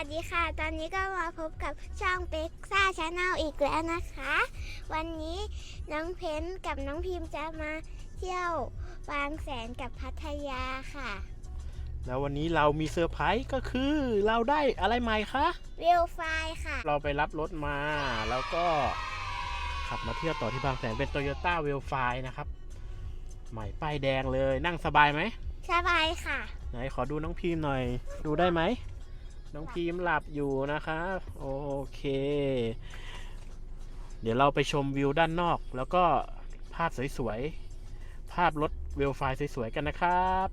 วัสดีค่ะ ตอนนี้ก็มาพบกับช่องเป็กซ่าชาแนลอีกแล้วนะคะ วันนี้น้องเพนกับน้องพิมพ์จะมาเที่ยวบางแสนกับพัทยาค่ะ แล้ววันนี้เรามีเซอร์ไพรส์ก็คือเราได้อะไรใหม่คะเวลไฟค่ะ เราไปรับรถมา แล้วก็ขับมาเที่ยวต่อที่บางแสนเป็น Toyota w e l f i นะครับ ใหม่ป้ายแดงเลยนั่งสบายไหมสบายค่ะ ไหนขอดูน้องพีมหน่อย ดูได้ไหม น้องพีมหลับอยู่นะคะโอเค เดี๋ยวเราไปชมวิวด้านนอก แล้วก็ภาพสวยๆ ภาพรถเวลไฟสวยๆ กันนะครับ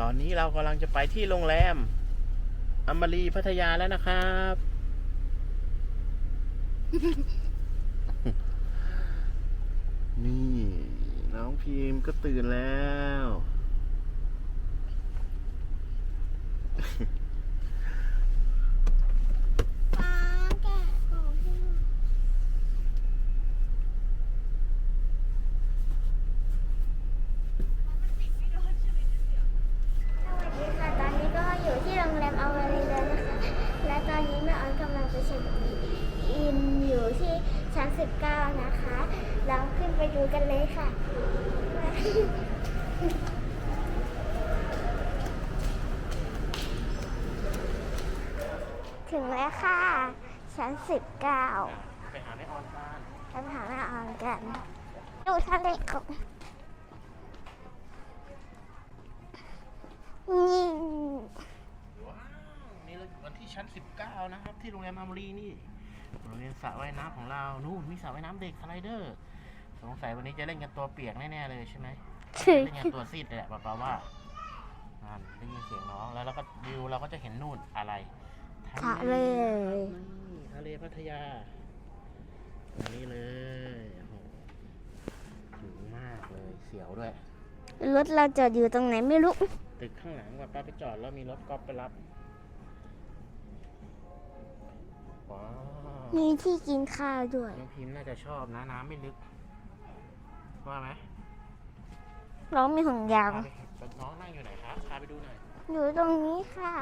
ตอนนี้เรากำลังจะไปที่โรงแรมอมรีพัทยาแล้วนะครับ นี่ น้องพีมก็ตื่นแล้ว ฟ้าแกะของพี่ สวัสดีค่ะ ตอนนี้ก็อยู่ที่โรงแรมอวารีแล้วนะคะ และตอนนี้แม่ออนกำลังไปเช็คอินอยู่ที่ชั้น 19 นะคะ เราขึ้นไปดู กันเลยค่ะ ถึงแล้วค่ะ ชั้น19ไปหาแม่ออนกันไปหาแม่ออนกัน ดูทะเลของนี่ว้าวนี่เราอยู่กันที่ชั้น 19 นะครับ ที่โรงแรมอมรีนี่โรงเรียนสระว่ายน้ำของเรา นู่นมีสระว่ายน้ำเด็กสไลเดอร์ สงสัยวันนี้จะเล่นกันตัวเปียกแน่ๆเลยใช่ไหมถึงเล่นกันตัวซีดเลยแหละป้าๆว่านั่นได้ยินเสียงน้องแล้วเราก็วิวเราก็จะเห็นนู่นอะไรทะเลนี่ทะเลพัทยาอันนี้เลยโอ้โหสูงมากเลยเสียวด้วย รถเราจอดอยู่ตรงไหนไม่รู้ ตึกข้างหลังว่าป้าไปจอดแล้วมีรถกอล์ฟไปรับว้าวมีที่กินข้าวด้วยน้องพิมพ์น่าจะชอบนะน้ำไม่ลึก ว่าไหมน้องมีห่วงยางพาไปเห็นน้องนั่งอยู่ไหนครับพาไปดูหน่อยอยู่ตรงนี้ค่ะ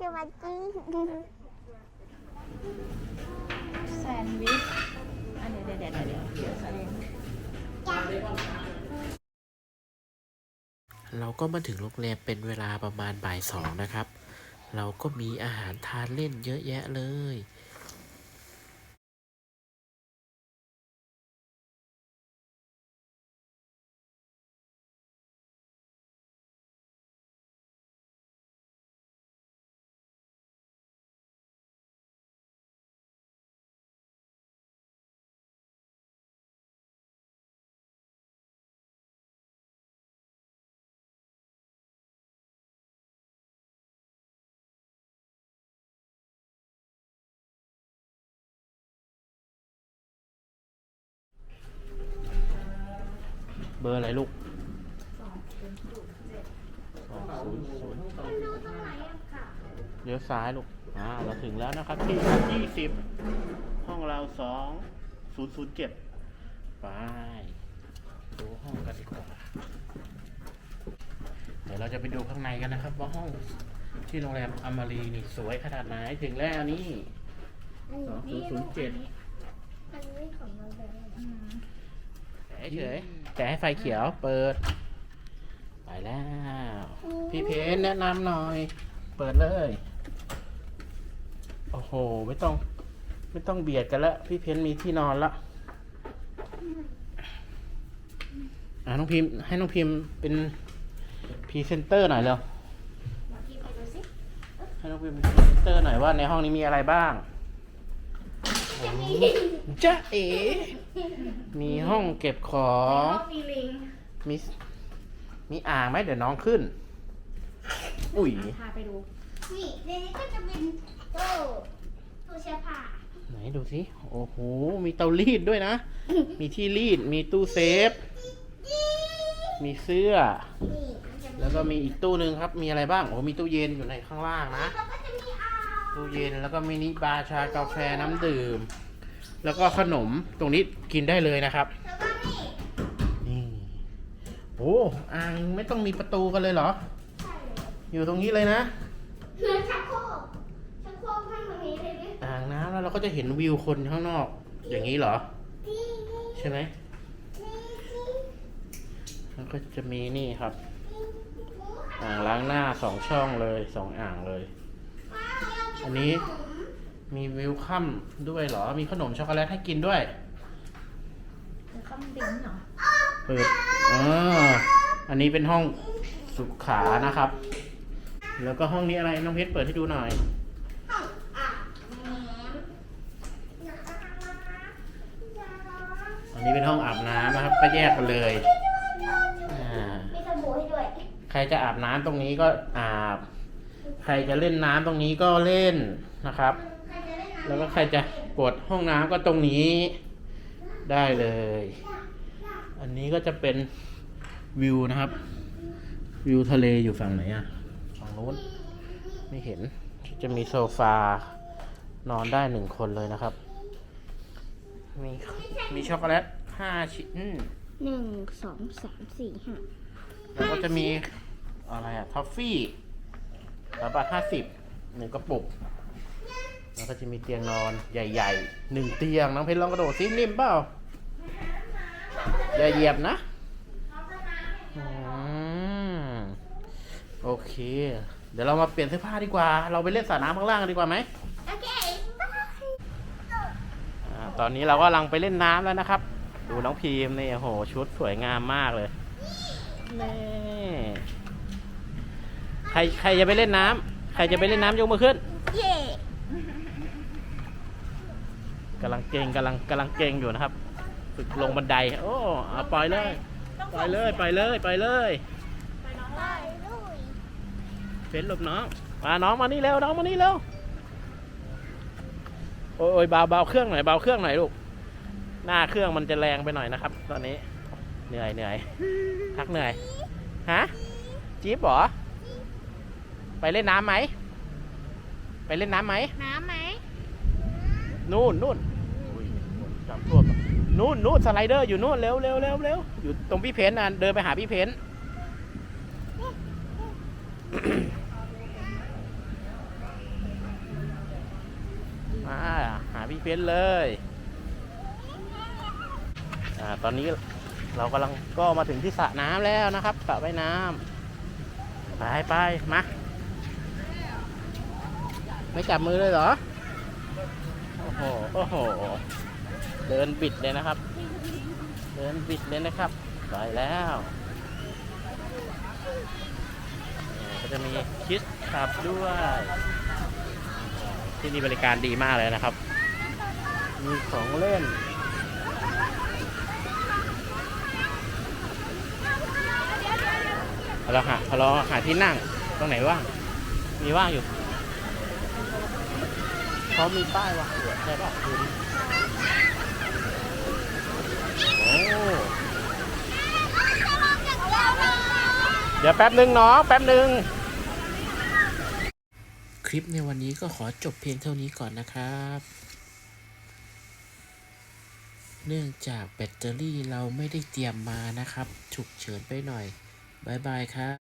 สวัสดีแเราก็มาถึงโรงแรมเป็นเวลาประมาณบ่ายสองนะครับ เราก็มีอาหารทานเล่นเยอะแยะเลย เบอร์อะไรลูกสองศูนย์ศูนย์มันดูตรงไหนอะค่ะเลี้ยวซ้ายลูก อ่า เราถึงแล้วนะครับที่ชั้นยี่สิบห้องเราสองศูนย์ศูนย์เจ็ดไปดูห้องกันดีกว่า เดี๋ยวเราจะไปดูข้างในกันนะครับ ว่าห้องที่โรงแรมอมรีนี่สวยขนาดไหนถึงแล้วนี่อันสองนี้ศูนย์ศูนย์เจ็ดอันนี้ของเราเลยอืมเฉยๆ แต่ให้ไฟเขียวเปิด ไปแล้ว พี่เพนแนะนำหน่อย เปิดเลย โอ้โห ไม่ต้อง ไม่ต้องเบียดกันแล้วพี่เพนมีที่นอนละอ่าน้องพิมพ์ให้น้องพิมพ์เป็นพรีเซนเตอร์หน่อยเร็วมาที่ไปดูสิให้น้องพิมพ์เป็นพรีเซนเตอร์หน่อยว่าในห้องนี้มีอะไรบ้าง จะมีจ๊ะเอ๋มีห้องเก็บของ มีลิงมีมีอ่างไหมเดี๋ยวน้องขึ้น อุ้ยพาไปดู นี่ในนี้ก็จะเป็นตู้ตู้เสื้อผ้าไหนดูสิ โอ้โห มีเตารีดด้วยนะ มีที่รีด มีตู้เซฟ มีเสื้อ นี่มันจะมีแล้วก็มีอีกตู้หนึ่งครับ มีอะไรบ้าง โอ้ มีตู้เย็นอยู่ในข้างล่างนะ แล้วก็จะมีอ่าง ตู้เย็นแล้วก็มินิบาร์ชากาแฟน้ำดื่ม แล้วก็ขนมตรงนี้กินได้เลยนะครับแล้วก็นี่นี่โอ้อ่างไม่ต้องมีประตูกันเลยเหรอใช่เลยอยู่ตรงนี้เลยนะเหมือนชักโครกชักโครกข้างตรงนี้เลยดิอ่างน้ำแล้วเราก็จะเห็นวิวคนข้างนอก อย่างนี้เหรอ นี่นี่ใช่ไหมนี่นี่แล้วก็จะมีนี่ครับนี่หมูค่ะอ่างล้างหน้าสองช่องเลยสองอ่างเลยว้าวเรากิ อันนี้ขมมีวิวค่ำด้วยเหรอ มีขนมช็อกโกแลตให้กินด้วยแล้วก็ดิ้งเหรอเปิดอ๋ออันนี้เป็นห้องสุขานะครับ แล้วก็ห้องนี้อะไร น้องเพชรเปิดให้ดูหน่อยห้องอาบน้ำอย่าร้อนอย่าร้อนอันนี้เป็นห้องอาบน้ำนะครับ ก็แยกกันเลยอ่ามีสบู่ให้ด้วยใครจะอาบน้ำตรงนี้ก็อาบ ใครจะเล่นน้ำตรงนี้ก็เล่นนะครับใครจะเล่นน้ำแล้วก็ใครจะกดห้องน้ำก็ตรงนี้ได้เลย อันนี้ก็จะเป็นวิวนะครับ วิวทะเลอยู่ฝั่งไหนอะฝั่งนู้นไม่เห็นจะมีโซฟานอนได้หนึ่งคนเลยนะครับ มีมีช็อกโกแลตห้าชิ้นหนึ่งสองสามสี่ห้าแล้วก็จะมีอะไรอะทอฟฟี่ สามบาทห้าสิบหนึ่งกระปุก แล้วก็จะมีเตียงนอนใหญ่ๆหนึ่งเตียงน้องเพชรลองกระโดดซินิ่มเปล่าอย่าเหยียบนะอืมโอเค เดี๋ยวเรามาเปลี่ยนเสื้อผ้าดีกว่า เราไปเล่นสระน้ำข้างล่างกันดีกว่าไหมโอเคบายอ่าตอนนี้เราก็กำลังไปเล่นน้ำแล้วนะครับ ดูน้องพีมนี่โอ้โหชุดสวยงามมากเลย ใครใครจะไปเล่นน้ำใครจะไปเล่นน้ำยกมือขึ้นเย่กำลังเก่งกำลังกำลังเก่งอยู่นะครับฝึกลงบันได โอ้เอาปล่อยเลยต้องปล่อยเลยปล่อยเลยปล่อยเลยไปน้องไปไล่ลุยเฟ้นหลบน้องมาน้องมานี่เร็วน้องมานี่เร็วโอ้ยโอ้ยเบาเบาเครื่องหน่อยเบาเครื่องหน่อยลูกหน้าเครื่องมันจะแรงไปหน่อยนะครับ ตอนนี้เหนื่อยเหนื่อยพักเหนื่อยฮะจี๊บเหรอ ไปเล่นน้ำไหม ไปเล่นน้ำไหม น้ำไหมนู่นนู่นอุ้ยจำท่วมอะนู่นนู่นสไลเดอร์อยู่นู่นเร็วเร็วเร็วเร็วอยู่ตรงพี่เพนน่ะเดินไปหาพี่เพนมาหาพี่เพนเลยอ่าตอนนี้เรากำลังก็มาถึงที่สระน้ำแล้วนะครับสระว่ายน้ำไปไปมา ไม่จับมือเลยเหรอ โอ้โห โอ้โห เดินบิดเลยนะครับ เดินบิดเลยนะครับไปแล้วก็จะมีคิสขับด้วย ที่นี่บริการดีมากเลยนะครับ มีของเล่นเราหาเราหาที่นั่งตรงไหนว่าง มีว่างอยู่ เขามีป้ายว่างอยู่ใช่ป่ะดูดิโอ้เดี๋ยวแป๊บหนึ่งน้องแป๊บหนึ่งคลิปในวันนี้ก็ขอจบเพียงเท่านี้ก่อนนะครับ เนื่องจากแบตเตอรี่เราไม่ได้เตรียมมานะครับ ฉุกเฉินไปหน่อยบายบายครับ